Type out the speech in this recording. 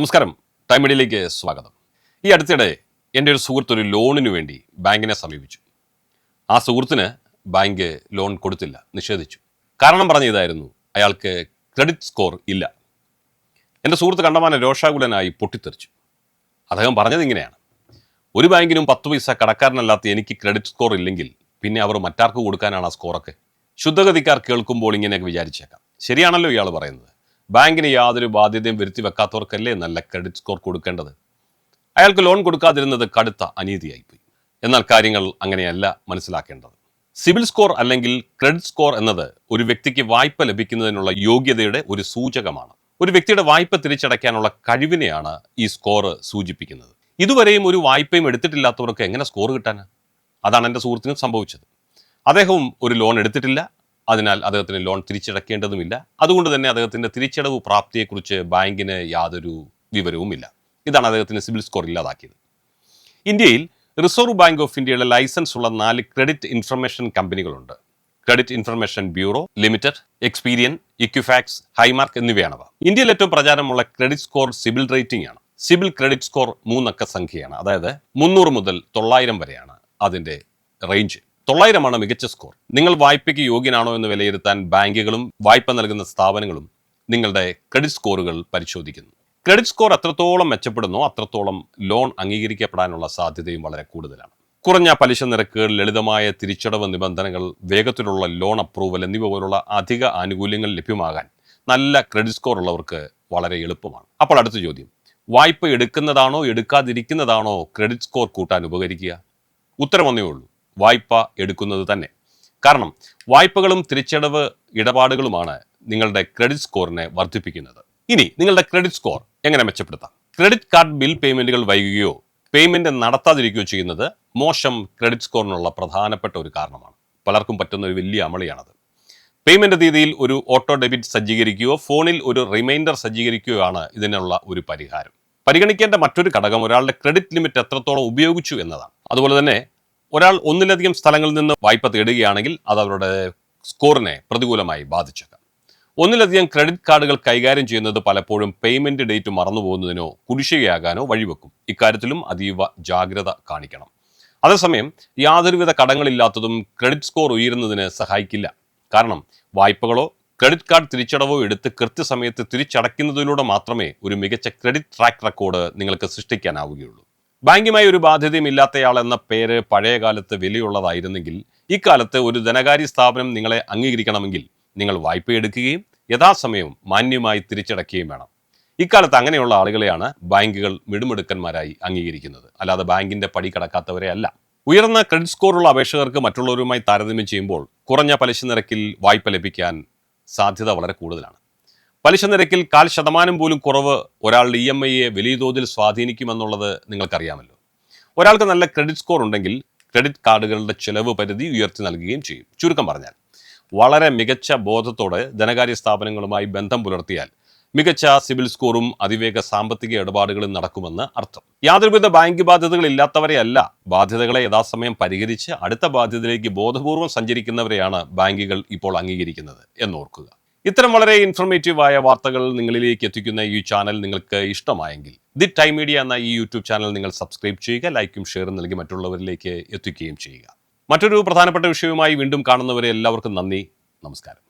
നമസ്കാരം. ടൈം മീഡിയയിലേക്ക് സ്വാഗതം. ഈ അടുത്തിടെ എന്റെ ഒരു സുഹൃത്ത് ഒരു ലോണിന് വേണ്ടി ബാങ്കിനെ സമീപിച്ചു. ആ സുഹൃത്തിന് ബാങ്ക് ലോൺ കൊടുത്തില്ല നിഷേധിച്ചു. കാരണം പറഞ്ഞ ഇതായിരുന്നു അയാൾക്ക് ക്രെഡിറ്റ് സ്കോർ ഇല്ല. എന്റെ സുഹൃത്ത് കണ്ടമാനം രോഷാകുലനായി പൊട്ടിത്തെറിച്ചു. അദ്ദേഹം പറഞ്ഞത് ഇങ്ങനെയാണ് ഒരു ബാങ്കിനും പത്ത് പൈസ കടക്കാരനല്ലാത്ത എനിക്ക് ക്രെഡിറ്റ് സ്കോർ ഇല്ലെങ്കിൽ പിന്നെ അവർ മറ്റാർക്ക് കൊടുക്കാനാണ് ആ സ്കോറൊക്കെ? ശുദ്ധഗതിക്കാർ കേൾക്കുമ്പോൾ ഇങ്ങനെയൊക്കെ വിചാരിച്ചേക്കാം. ശരിയാണല്ലോ ഇയാൾ പറയുന്നത്. ബാങ്കിന് യാതൊരു ബാധ്യതയും വരുത്തി വെക്കാത്തവർക്കല്ലേ നല്ല ക്രെഡിറ്റ് സ്കോർ കൊടുക്കേണ്ടത്? അയാൾക്ക് ലോൺ കൊടുക്കാതിരുന്നത് കടുത്ത അനീതിയായിപ്പോയി. എന്നാൽ കാര്യങ്ങൾ അങ്ങനെയല്ല മനസ്സിലാക്കേണ്ടത്. സിവിൽ സ്കോർ അല്ലെങ്കിൽ ക്രെഡിറ്റ് സ്കോർ എന്നത് ഒരു വ്യക്തിക്ക് വായ്പ ലഭിക്കുന്നതിനുള്ള യോഗ്യതയുടെ ഒരു സൂചകമാണ്. ഒരു വ്യക്തിയുടെ വായ്പ തിരിച്ചടയ്ക്കാനുള്ള കഴിവിനെയാണ് ഈ സ്കോർ സൂചിപ്പിക്കുന്നത്. ഇതുവരെയും ഒരു വായ്പയും എടുത്തിട്ടില്ലാത്തവർക്ക് എങ്ങനെ സ്കോർ കിട്ടാൻ അതാണ് എന്റെ സുഹൃത്തിനും സംഭവിച്ചത്. അദ്ദേഹവും ഒരു ലോൺ എടുത്തിട്ടില്ല അതിനാൽ അദ്ദേഹത്തിന് ലോൺ തിരിച്ചടക്കേണ്ടതുമില്ല. അതുകൊണ്ട് തന്നെ അദ്ദേഹത്തിന്റെ തിരിച്ചടവ് പ്രാപ്തിയെക്കുറിച്ച് ബാങ്കിന് യാതൊരു വിവരവുമില്ല. ഇതാണ് അദ്ദേഹത്തിന് സിബിൽ സ്കോർ ഇല്ലാതാക്കിയത്. ഇന്ത്യയിൽ റിസർവ് ബാങ്ക് ഓഫ് ഇന്ത്യയുടെ ലൈസൻസ് ഉള്ള നാല് credit information കമ്പനികളുണ്ട്. Credit information bureau limited Experian Equifax Highmark എന്നിവയാണവ. ഇന്ത്യയിൽ ഏറ്റവും പ്രചാരമുള്ള ക്രെഡിറ്റ് സ്കോർ സിബിൽ റേറ്റിംഗ് ആണ്. സിബിൽ ക്രെഡിറ്റ് സ്കോർ മൂന്നക്ക സംഖ്യയാണ്. അതായത് മുന്നൂറ് മുതൽ തൊള്ളായിരം വരെയാണ് അതിന്റെ റേഞ്ച് തൊള്ളായിരമാണ് മികച്ച സ്കോർ. നിങ്ങൾ വായ്പയ്ക്ക് യോഗ്യനാണോ എന്ന് വിലയിരുത്താൻ ബാങ്കുകളും വായ്പ നൽകുന്ന സ്ഥാപനങ്ങളും നിങ്ങളുടെ ക്രെഡിറ്റ് സ്കോറുകൾ പരിശോധിക്കുന്നു. ക്രെഡിറ്റ് സ്കോർ എത്രത്തോളം മെച്ചപ്പെടുന്നോ അത്രത്തോളം ലോൺ അംഗീകരിക്കപ്പെടാനുള്ള സാധ്യതയും വളരെ കൂടുതലാണ്. കുറഞ്ഞ പലിശ നിരക്കുകൾ ലളിതമായ തിരിച്ചടവ് നിബന്ധനകൾ വേഗത്തിലുള്ള ലോൺ അപ്രൂവൽ എന്നിവ പോലുള്ള അധിക ആനുകൂല്യങ്ങൾ ലഭ്യമാകാൻ നല്ല ക്രെഡിറ്റ് സ്കോർ ഉള്ളവർക്ക് വളരെ എളുപ്പമാണ്. അപ്പോൾ അടുത്ത ചോദ്യം. വായ്പ എടുക്കുന്നതാണോ എടുക്കാതിരിക്കുന്നതാണോ ക്രെഡിറ്റ് സ്കോർ കൂട്ടാൻ ഉപകരിക്കുക? ഉത്തരമൊന്നേ ഉള്ളൂ. വായ്പ എടുക്കുന്നത് തന്നെ. കാരണം വായ്പകളും തിരിച്ചടവ് ഇടപാടുകളുമാണ് നിങ്ങളുടെ ക്രെഡിറ്റ് സ്കോറിനെ വർദ്ധിപ്പിക്കുന്നത്. ഇനി നിങ്ങളുടെ ക്രെഡിറ്റ് സ്കോർ എങ്ങനെ മെച്ചപ്പെടുത്താം? ക്രെഡിറ്റ് കാർഡ് ബിൽ പേയ്മെന്റുകൾ വൈകുകയോ പേയ്മെന്റ് നടത്താതിരിക്കുകയോ ചെയ്യുന്നത് മോശം ക്രെഡിറ്റ് സ്കോറിനുള്ള പ്രധാനപ്പെട്ട ഒരു കാരണമാണ്. പലർക്കും പറ്റുന്ന ഒരു വലിയ അമളിയാണത്. പേയ്മെന്റ് തീയതിയിൽ ഒരു ഓട്ടോ ഡെബിറ്റ് സജ്ജീകരിക്കുകയോ ഫോണിൽ ഒരു റിമൈൻഡർ സജ്ജീകരിക്കുകയോ ആണ് ഇതിനുള്ള ഒരു പരിഹാരം. പരിഗണിക്കേണ്ട മറ്റൊരു ഘടകം ഒരാളുടെ ക്രെഡിറ്റ് ലിമിറ്റ് എത്രത്തോളം ഉപയോഗിച്ചു എന്നതാണ്. അതുപോലെ തന്നെ ഒരാൾ ഒന്നിലധികം സ്ഥലങ്ങളിൽ നിന്ന് വായ്പ തേടുകയാണെങ്കിൽ അത് അവരുടെ സ്കോറിനെ പ്രതികൂലമായി ബാധിച്ചേക്കാം. ഒന്നിലധികം ക്രെഡിറ്റ് കാർഡുകൾ കൈകാര്യം ചെയ്യുന്നത് പലപ്പോഴും പേയ്മെന്റ് ഡേറ്റ് മറന്നുപോകുന്നതിനോ കുടിശ്ശികയാകാനോ വഴിവെക്കും. ഇക്കാര്യത്തിലും അതീവ ജാഗ്രത കാണിക്കണം. അതേസമയം യാതൊരുവിധ കടങ്ങളില്ലാത്തതും ക്രെഡിറ്റ് സ്കോർ ഉയരുന്നതിന് സഹായിക്കില്ല. കാരണം വായ്പകളോ ക്രെഡിറ്റ് കാർഡ് തിരിച്ചടവോ എടുത്ത് കൃത്യസമയത്ത് തിരിച്ചടയ്ക്കുന്നതിലൂടെ മാത്രമേ ഒരു മികച്ച ക്രെഡിറ്റ് ട്രാക്ക് റെക്കോർഡ് നിങ്ങൾക്ക് സൃഷ്ടിക്കാനാവുകയുള്ളൂ. ബാങ്കുമായി ഒരു ബാധ്യതയും ഇല്ലാത്തയാൾ എന്ന പേര് പഴയ കാലത്ത് വിലയുള്ളതായിരുന്നെങ്കിൽ ഇക്കാലത്ത് ഒരു ധനകാര്യ സ്ഥാപനം നിങ്ങളെ അംഗീകരിക്കണമെങ്കിൽ നിങ്ങൾ വായ്പ എടുക്കുകയും യഥാസമയവും മാന്യമായി തിരിച്ചടക്കുകയും വേണം. ഇക്കാലത്ത് അങ്ങനെയുള്ള ആളുകളെയാണ് ബാങ്കുകൾ മിടുമിടുക്കന്മാരായി അംഗീകരിക്കുന്നത്. അല്ലാതെ ബാങ്കിന്റെ പടി കടക്കാത്തവരെ അല്ല. ഉയർന്ന ക്രെഡിറ്റ് സ്കോറുള്ള അപേക്ഷകർക്ക് മറ്റുള്ളവരുമായി താരതമ്യം ചെയ്യുമ്പോൾ കുറഞ്ഞ പലിശ നിരക്കിൽ വായ്പ ലഭിക്കാൻ സാധ്യത വളരെ കൂടുതലാണ്. പലിശ നിരക്കിൽ കാൽ ശതമാനം പോലും കുറവ് ഒരാളുടെ ഇ എം ഐയെ വലിയ തോതിൽ സ്വാധീനിക്കുമെന്നുള്ളത് നിങ്ങൾക്കറിയാമല്ലോ. ഒരാൾക്ക് നല്ല ക്രെഡിറ്റ് സ്കോർ ഉണ്ടെങ്കിൽ ക്രെഡിറ്റ് കാർഡുകളുടെ ചെലവ് പരിധി ഉയർത്തി നൽകുകയും ചെയ്യും. ചുരുക്കം പറഞ്ഞാൽ വളരെ മികച്ച ബോധത്തോടെ ധനകാര്യ സ്ഥാപനങ്ങളുമായി ബന്ധം പുലർത്തിയാൽ മികച്ച സിവിൽ സ്കോറും അതിവേഗ സാമ്പത്തിക ഇടപാടുകളും നടക്കുമെന്ന് അർത്ഥം. യാതൊരുവിധ ബാങ്ക് ബാധ്യതകളില്ലാത്തവരെയല്ല ബാധ്യതകളെ യഥാസമയം പരിഹരിച്ച് അടുത്ത ബാധ്യതയിലേക്ക് ബോധപൂർവം സഞ്ചരിക്കുന്നവരെയാണ് ബാങ്കുകൾ ഇപ്പോൾ അംഗീകരിക്കുന്നത് എന്നോർക്കുക. ഇത്തരം വളരെ ഇൻഫർമേറ്റീവായ വാർത്തകൾ നിങ്ങളിലേക്ക് എത്തിക്കുന്ന ഈ ചാനൽ നിങ്ങൾക്ക് ഇഷ്ടമായെങ്കിൽ ദി ടൈം മീഡിയ എന്ന ഈ യൂട്യൂബ് ചാനൽ നിങ്ങൾ സബ്സ്ക്രൈബ് ചെയ്യുക ലൈക്കും ഷെയറും നൽകി മറ്റുള്ളവരിലേക്ക് എത്തിക്കുകയും ചെയ്യുക. മറ്റൊരു പ്രധാനപ്പെട്ട വിഷയവുമായി വീണ്ടും കാണുന്നവരെ എല്ലാവർക്കും നന്ദി. നമസ്കാരം.